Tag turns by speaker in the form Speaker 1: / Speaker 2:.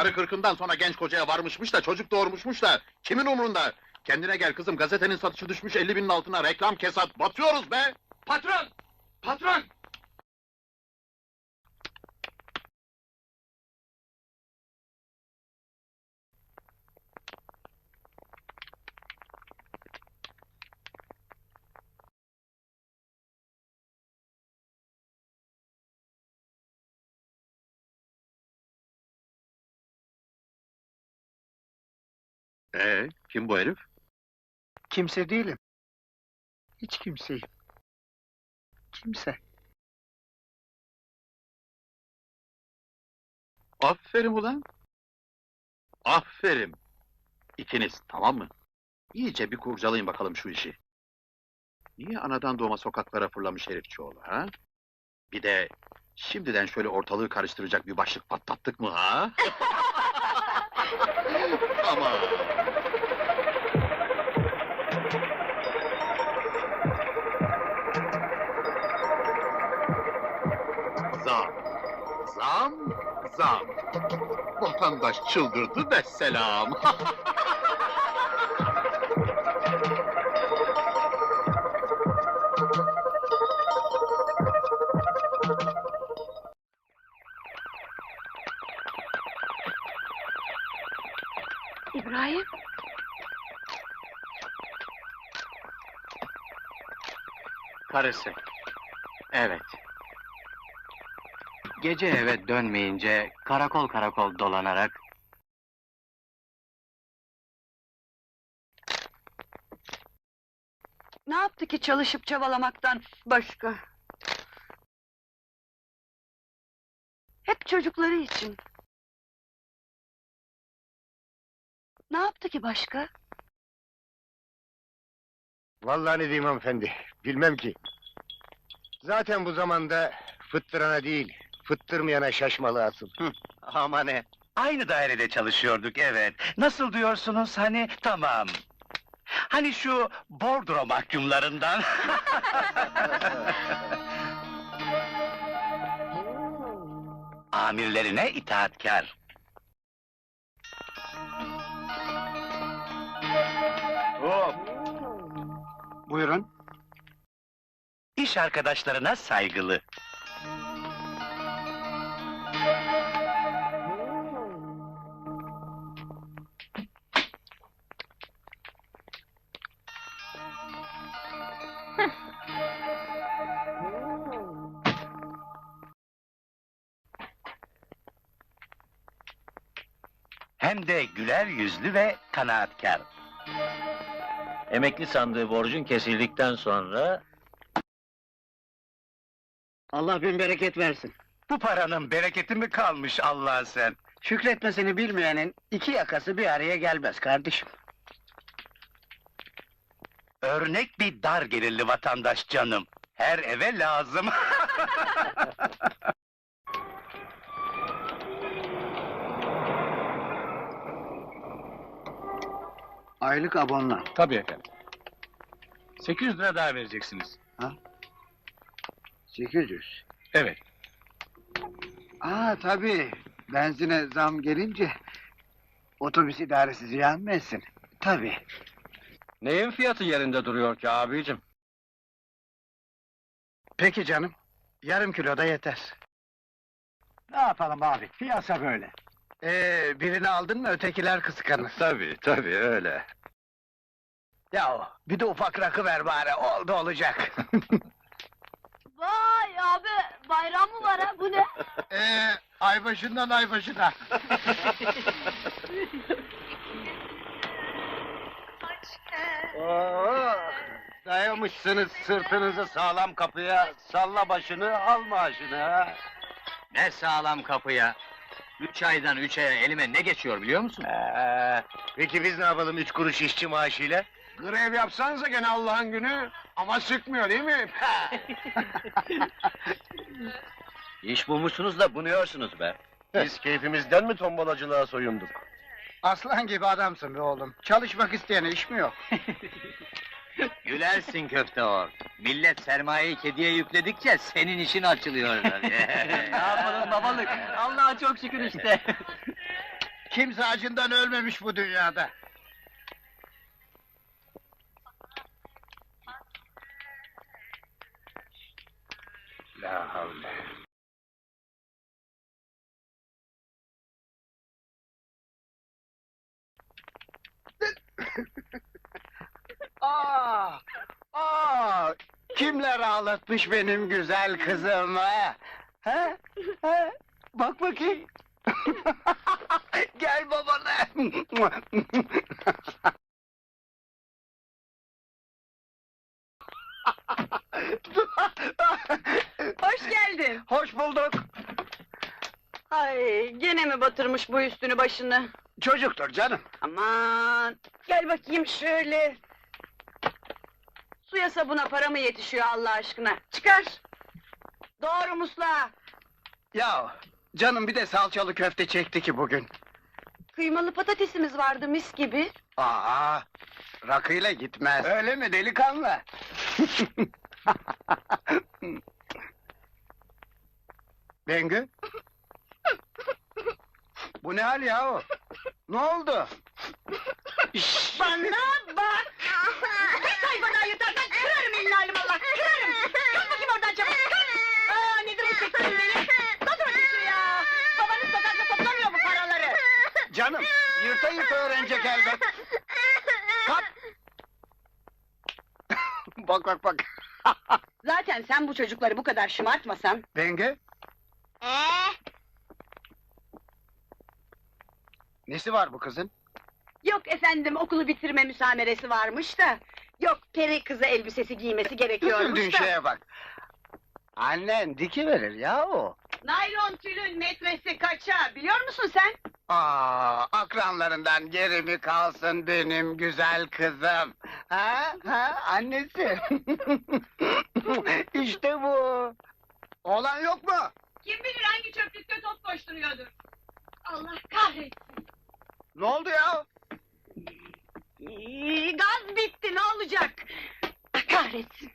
Speaker 1: Karı kırkından sonra genç kocaya varmışmış da çocuk doğurmuşmuş da kimin umrunda? Kendine gel kızım gazetenin satışı düşmüş 50 binin altına reklam kesat batıyoruz be!
Speaker 2: Patron! Patron!
Speaker 1: Ee, kim bu herif?
Speaker 3: Kimse değilim. Hiç kimseyim. Kimse.
Speaker 1: Aferin ulan! Aferin! İkiniz, tamam mı? İyice bir kurcalayın bakalım şu işi. Niye anadan doğma sokaklara fırlamış herifçioğlu ha? Bir de şimdiden şöyle ortalığı karıştıracak bir başlık patlattık mı ha? Ama Zam, zam, zam. Vatandaş çıldırdı ve selam.
Speaker 4: İbrahim,
Speaker 5: Karısı. Evet. Gece eve dönmeyince karakol karakol dolanarak
Speaker 4: ne yaptı ki çalışıp çabalamaktan başka? Hep çocukları için. Ne yaptı ki başka?
Speaker 3: Vallahi ne diyeyim hanımefendi, bilmem ki. Zaten bu zamanda fıttırana değil, fıttırmayana şaşmalı asıl.
Speaker 6: Ama ne? Aynı dairede çalışıyorduk evet. Nasıl diyorsunuz hani tamam. Hani şu bordro mahkumlarından. Amirlerine itaatkar.
Speaker 3: Hop! Buyurun.
Speaker 6: İş arkadaşlarına saygılı. Hem de güler yüzlü ve kanaatkar.
Speaker 5: Emekli sandığı borcun kesildikten sonra
Speaker 3: Allah bin bereket versin.
Speaker 6: Bu paranın bereketi mi kalmış Allah'a sen?
Speaker 3: Şükretmesini bilmeyenin iki yakası bir araya gelmez kardeşim.
Speaker 6: Örnek bir dar gelirli vatandaş canım. Her eve lazım.
Speaker 3: Aylık abonman.
Speaker 2: Tabii efendim. 800 lira daha vereceksiniz.
Speaker 3: 800.
Speaker 2: Evet.
Speaker 3: Aa tabii. Benzine zam gelince otobüs idaresi ziyan mı etsin? Tabii.
Speaker 5: neyin fiyatı yerinde duruyor ki abicim?
Speaker 3: Peki canım. Yarım kilo da yeter. Ne yapalım abi? Piyasa böyle. Ee, birini aldın mı ötekiler kıskanır.
Speaker 5: Tabii tabii öyle.
Speaker 3: Ya bir de ufak rakı ver bari. Oldu olacak.
Speaker 4: Vay abi, bayram mı var ha? Bu ne?
Speaker 3: Ee, ay başından ay başına. Oo, dayamışsınız sırtınızı sağlam kapıya. Salla başını, al maaşını ha.
Speaker 5: Ne sağlam kapıya. Üç aydan üç aya elime ne geçiyor biliyor musun?
Speaker 3: Ee, peki biz ne yapalım üç kuruş işçi maaşıyla? Grev yapsanıza gene Allah'ın günü. Ama sıkmıyor değil mi?
Speaker 5: İş bulmuşsunuz da bunuyorsunuz be.
Speaker 3: Biz keyfimizden mi tombalacılığa soyunduk? Aslan gibi adamsın be oğlum. Çalışmak isteyene iş mi yok?
Speaker 5: Gülersin köfte or. Millet sermayeyi kediye yükledikçe senin işin açılıyor tabii.
Speaker 7: Ne yapalım babalık? Allah'a çok şükür işte.
Speaker 3: Kimse acından ölmemiş bu dünyada. La havle. Aa! Aa! Kimler ağlatmış benim güzel kızımı? Ha? Ha? Bak bakayım. Gel babana.
Speaker 4: Hoş geldin.
Speaker 3: Hoş bulduk.
Speaker 4: Ay gene mi batırmış bu üstünü başını?
Speaker 3: Çocuktur canım.
Speaker 4: Aman gel bakayım şöyle. Suya sabuna para mı yetişiyor Allah aşkına? Çıkar. Doğru musluğa.
Speaker 3: Ya canım bir de salçalı köfte çekti ki bugün.
Speaker 4: Kıymalı patatesimiz vardı mis gibi.
Speaker 3: Aa, rakıyla gitmez. Öyle mi delikanlı? Bengü? Bu ne hal ya o? Ne oldu? Şşş!
Speaker 4: Bana
Speaker 3: yırta öğrenecek elbet. Kalk! bak bak bak.
Speaker 4: Zaten sen bu çocukları bu kadar şımartmasan...
Speaker 3: Bengü? Nesi var bu kızın?
Speaker 4: Yok efendim okulu bitirme müsameresi varmış da... Yok peri kızı elbisesi giymesi gerekiyormuş
Speaker 3: Üzüldüğün
Speaker 4: da...
Speaker 3: şeye bak. Annen diki verir ya o.
Speaker 4: Naylon tülün metresi kaça biliyor musun sen?
Speaker 3: Aa, akranlarından geri mi kalsın benim güzel kızım? Ha, ha, annesi. işte bu. Oğlan yok mu?
Speaker 4: Kim bilir hangi çöplükte top koşturuyordur. Allah kahretsin.
Speaker 3: Ne oldu ya?
Speaker 4: Ee, Gaz bitti ne olacak? Kahretsin.